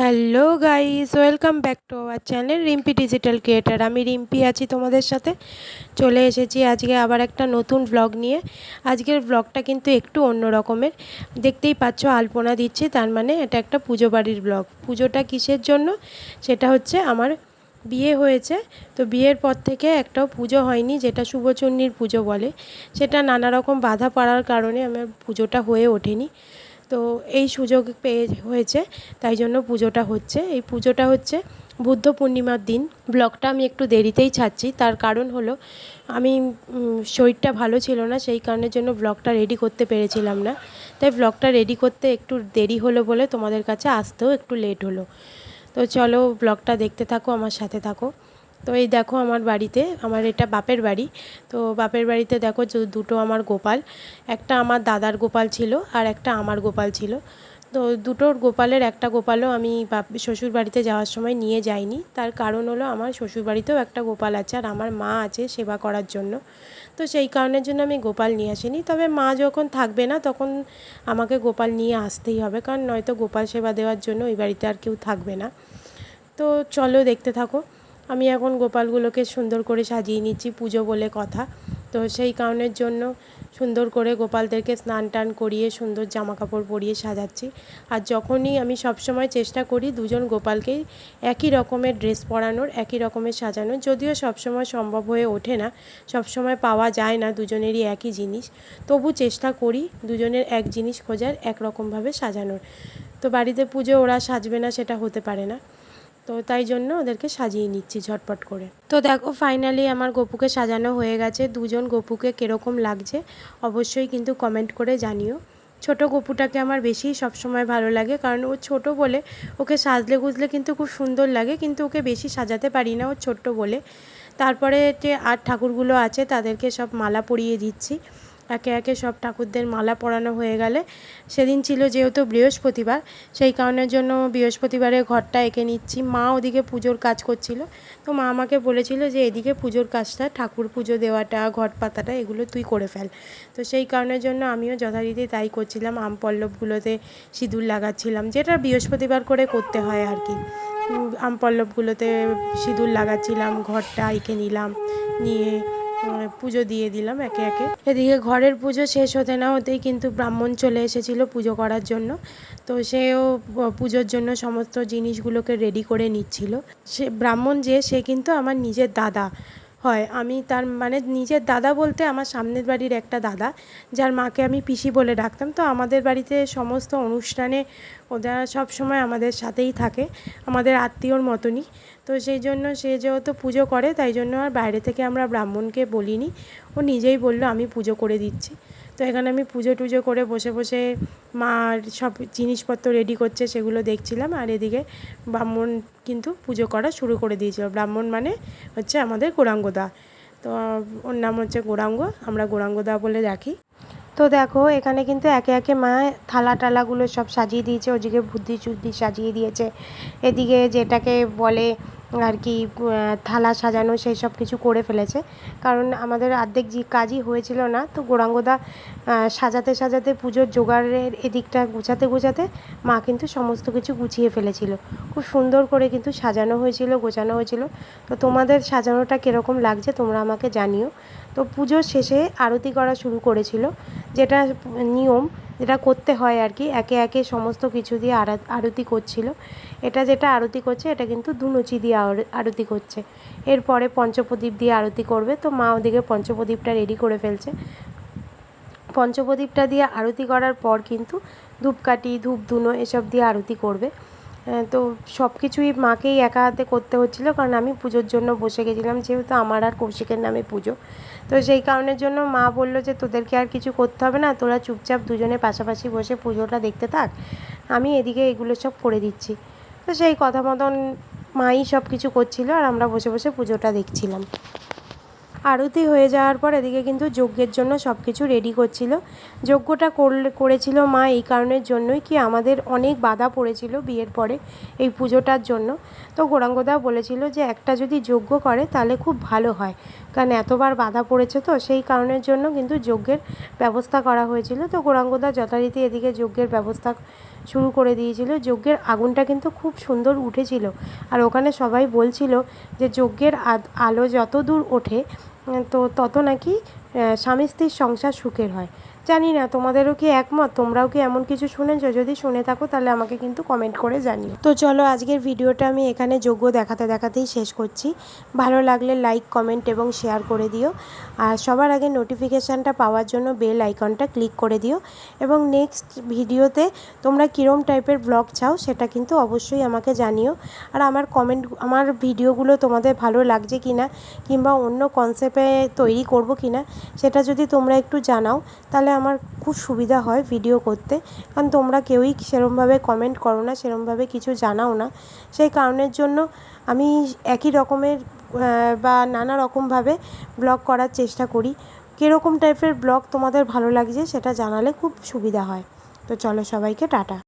Hello guys welcome back to our channel Rimpi digital creator আমি রিম্পি আছি তোমাদের সাথে। চলে এসেছি আজকে আবার একটা নতুন ব্লগ নিয়ে। আজকের ব্লগটা কিন্তু একটু অন্য রকমের। দেখতেই পাচ্ছ, আলপনা দিচ্ছি, তার মানে এটা একটা পুজো বাড়ির ব্লগ পুজোটা কিসের জন্য? সেটা হচ্ছে আমার বিয়ে হয়েছে। তো বিয়ের পর থেকে একটাও পুজো হয়নি, যেটা শুভচন্ডীর পুজো বলে। সেটা নানা রকম বাধা পড়ার কারণে আমার পুজোটা হয়ে ওঠেনি। তো এই সুযোগ পেয়ে হয়েছে, তাই জন্য পুজোটা হচ্ছে। এই পুজোটা হচ্ছে বুদ্ধ পূর্ণিমার দিন। ব্লগটা আমি একটু দেরিতেই ছাড়ছি, তার কারণ হলো আমি শরীরটা ভালো ছিল না, সেই কারণের জন্য ব্লগটা রেডি করতে পেরেছিলাম না। তাই ব্লগটা রেডি করতে একটু দেরি হলো বলে তোমাদের কাছে আসতেও একটু লেট হলো। তো চলো ব্লগটা দেখতে থাকো, আমার সাথে থাকো। তো এই দেখো আমার বাড়িতে, আমার এটা বাপের বাড়ি। তো বাপের বাড়িতে দেখো দুটো আমার গোপাল, একটা আমার দাদার গোপাল ছিল আর একটা আমার গোপাল ছিল। তো দুটোর গোপালের একটা গোপালও আমি বাপ, শ্বশুর বাড়িতে যাওয়ার সময় নিয়ে যাইনি। তার কারণ হলো আমার শ্বশুর বাড়িতেও একটা গোপাল আছে আর আমার মা আছে সেবা করার জন্য। তো সেই কারণের জন্য আমি গোপাল নিয়ে আসিনি। তবে মা যখন থাকবে না তখন আমাকে গোপাল নিয়ে আসতেই হবে। কারণ নয়তো গোপাল সেবা দেওয়ার জন্য ওই বাড়িতে আর কেউ থাকবে না। তো চলো দেখতে থাকো। আমি এখন গোপালগুলোকে সুন্দর করে সাজিয়ে নিচ্ছি পুজো বলে কথা। তো সেই কারণের জন্য সুন্দর করে গোপালদেরকে স্নান টান করিয়ে সুন্দর জামা কাপড় পরিয়ে সাজাচ্ছি। আর যখনই আমি সবসময় চেষ্টা করি দুজন গোপালকেই একই রকমের ড্রেস পরানোর, একই রকমের সাজানোর, যদিও সবসময় সম্ভব হয়ে ওঠে না, সবসময় পাওয়া যায় না দুজনেরই একই জিনিস। তবু চেষ্টা করি দুজনের এক জিনিস খোঁজার, একরকমভাবে সাজানোর। তো বাড়িতে পুজো ওরা সাজবে না সেটা হতে পারে না। তো তাই জন্য ওদেরকে সাজিয়ে নিচ্ছি ঝটপট করে। তো দেখো ফাইনালি আমার গপুকে সাজানো হয়ে গেছে। দুজন গপুকে কীরকম লাগছে অবশ্যই কিন্তু কমেন্ট করে জানিও। ছোট গপুটাকে আমার বেশি সবসময় ভালো লাগে, কারণ ও ছোট বলে ওকে সাজলে গুজলে কিন্তু খুব সুন্দর লাগে, কিন্তু ওকে বেশি সাজাতে পারি না ও ছোট্ট বলে। তারপরে যে আর ঠাকুরগুলো আছে তাদেরকে সব মালা পরিয়ে দিচ্ছি। একে একে সব ঠাকুরদের মালা পরানো হয়ে গেলে সেদিন ছিল যেহেতু বৃহস্পতিবার, সেই কারণের জন্য বৃহস্পতিবারে ঘরটা এঁকে নিচ্ছি। মা ওদিকে পুজোর কাজ করছিল। তো মা আমাকে বলেছিল যে এদিকে পুজোর কাজটা, ঠাকুর পুজো দেওয়াটা, ঘট পাতাটা এগুলো তুই করে ফেল। তো সেই কারণের জন্য আমিও যথারীতি তাই করছিলাম। আম পল্লবগুলোতে সিঁদুর লাগাচ্ছিলাম, যেটা বৃহস্পতিবার করে করতে হয় আর কি। আম পল্লবগুলোতে সিঁদুর লাগাচ্ছিলাম, ঘরটা এঁকে নিলাম, নিয়ে পুজো দিয়ে দিলাম একে একে। এদিকে ঘরের পুজো শেষ হতে না হতেই কিন্তু ব্রাহ্মণ চলে এসেছিল পুজো করার জন্য। তো সেও পুজোর জন্য সমস্ত জিনিসগুলোকে রেডি করে নিচ্ছিল। সে ব্রাহ্মণ যে, সে কিন্তু আমার নিজের দাদা। হয়। আমি তার মানে নিজের দাদা বলতে আমার সামনের বাড়ির একটা দাদা, যার মাকে আমি পিসি বলে ডাকতাম। তো আমাদের বাড়িতে সমস্ত অনুষ্ঠানে ওরা সব সময় আমাদের সাথেই থাকে, আমাদের আত্মীয়র মতনই। তো সেই জন্য সে যেহেতু পুজো করে, তাই জন্য আর বাইরে থেকে আমরা ব্রাহ্মণকে বলিনি। ও নিজেই বলল, আমি পুজো করে দিচ্ছি। তো এখানে আমি পুজো টুজো করে বসে বসে মার সব জিনিসপত্র রেডি করছে সেগুলো দেখছিলাম আর এদিকে ব্রাহ্মণ কিন্তু পুজো করা শুরু করে দিয়েছিল। ব্রাহ্মণ মানে হচ্ছে আমাদের গোরাঙ্গদা তো ওর নাম হচ্ছে গোরাঙ্গ, আমরা গোরাঙ্গদা বলে রাখি তো দেখো, এখানে কিন্তু একে একে মা থালা টালাগুলো সব সাজিয়ে দিয়েছে, ওদিকে বুদ্ধি চুদ্ধি সাজিয়ে দিয়েছে। এদিকে যেটাকে বলে আর কি থালা সাজানো, সেই সব কিছু করে ফেলেছে। কারণ আমাদের অর্ধেক যে কাজই হয়েছিল না, তো গোরাঙ্গদা সাজাতে সাজাতে পুজোর জোগাড়ের এদিকটা গুছাতে গুছাতে মা কিন্তু সমস্ত কিছু গুছিয়ে ফেলেছিল। খুব সুন্দর করে কিন্তু সাজানো হয়েছিল, গোছানো হয়েছিল। তো তোমাদের সাজানোটা কীরকম লাগছে তোমরা আমাকে জানিও। তো পুজোর শেষে আরতি করা শুরু করেছিল, যেটা নিয়ম, যেটা করতে হয় আর কি, একে একে সমস্ত কিছু দিয়ে আরতি করছিল। এটা যেটা আরতি করছে, এটা কিন্তু ধুনুচি দিয়ে আরতি করছে। এরপরে পঞ্চপ্রদীপ দিয়ে আরতি করবে, তো মা ওদিকে পঞ্চপ্রদীপটা রেডি করে ফেলছে। পঞ্চপ্রদীপটা দিয়ে আরতি করার পর কিন্তু ধূপকাঠি ধূপ ধুনো এসব দিয়ে আরতি করবে। তো সব কিছুই মাকেই একা হাতে করতে হচ্ছিল, কারণ আমি পুজোর জন্য বসে গেছিলাম, যেহেতু আমার আর কৌশিকের নামে পুজো। তো সেই কারণের জন্য মা বলল যে, তোদেরকে আর কিছু করতে হবে না, তোরা চুপচাপ দুজনে পাশাপাশি বসে পুজোটা দেখতে থাক, আমি এদিকে এগুলো সব করে দিচ্ছি। তো সেই কথা মতন মাই সব কিছু করছিল, আর আমরা বসে বসে পুজোটা দেখছিলাম। আরতি হয়ে যাওয়ার পর এদিকে কিন্তু যজ্ঞের জন্য সব কিছু রেডি করছিল। যজ্ঞটা করেছিল মা এই কারণের জন্যই কি আমাদের অনেক বাধা পড়েছিল বিয়ের পরে এই পুজোটার জন্য। তো গোরাঙ্গদা বলেছিল যে একটা যদি যজ্ঞ করে তাহলে খুব ভালো হয়। কারণ এতবার বাধা পড়েছে তো সেই কারণের জন্য কিন্তু যজ্ঞের ব্যবস্থা করা হয়েছিল। তো গোরাঙ্গদা যথারীতি এদিকে যজ্ঞের ব্যবস্থা শুরু করে দিয়েছিল। যজ্ঞের আগুনটা কিন্তু খুব সুন্দর উঠেছিল। আর ওখানে সবাই বলছিল যে যজ্ঞের আলো যত দূর ওঠে, তো তত নাকি স্বামী স্ত্রীর সংসার সুখের হয়। জানি না, তোমাদেরও কি একমত? তোমরাও কি এমন কিছু শুনেছো? যদি শুনে থাকো, তাহলে আমাকে কিন্তু কমেন্ট করে জানিও। তো চলো, আজকের ভিডিওটা আমি এখানে যোগ্য দেখাতে দেখাতেই শেষ করছি। ভালো লাগলে লাইক কমেন্ট এবং শেয়ার করে দিও। আর সবার আগে নোটিফিকেশানটা পাওয়ার জন্য বেল আইকনটা ক্লিক করে দিও। এবং নেক্সট ভিডিওতে তোমরা কীরম টাইপের ব্লগ চাও, সেটা কিন্তু অবশ্যই আমাকে জানিও। আর আমার কমেন্ট আমার ভিডিওগুলো তোমাদের ভালো লাগছে কি না কিংবা অন্য কনসেপ্টে তৈরি করব কি না সেটা যদি তোমরা একটু জানাও, তাহলে আমার খুব সুবিধা হয় ভিডিও করতে। কারণ তোমরা কেউই সেরমভাবে কমেন্ট করো না, সেরমভাবে কিছু জানাও না। সেই কারণের জন্য আমি একই রকমের বা নানা রকমভাবে ব্লগ করার চেষ্টা করি। কীরকম টাইপের ব্লগ তোমাদের ভালো লাগছে সেটা জানালে খুব সুবিধা হয়। তো চলো সবাইকে টাটা।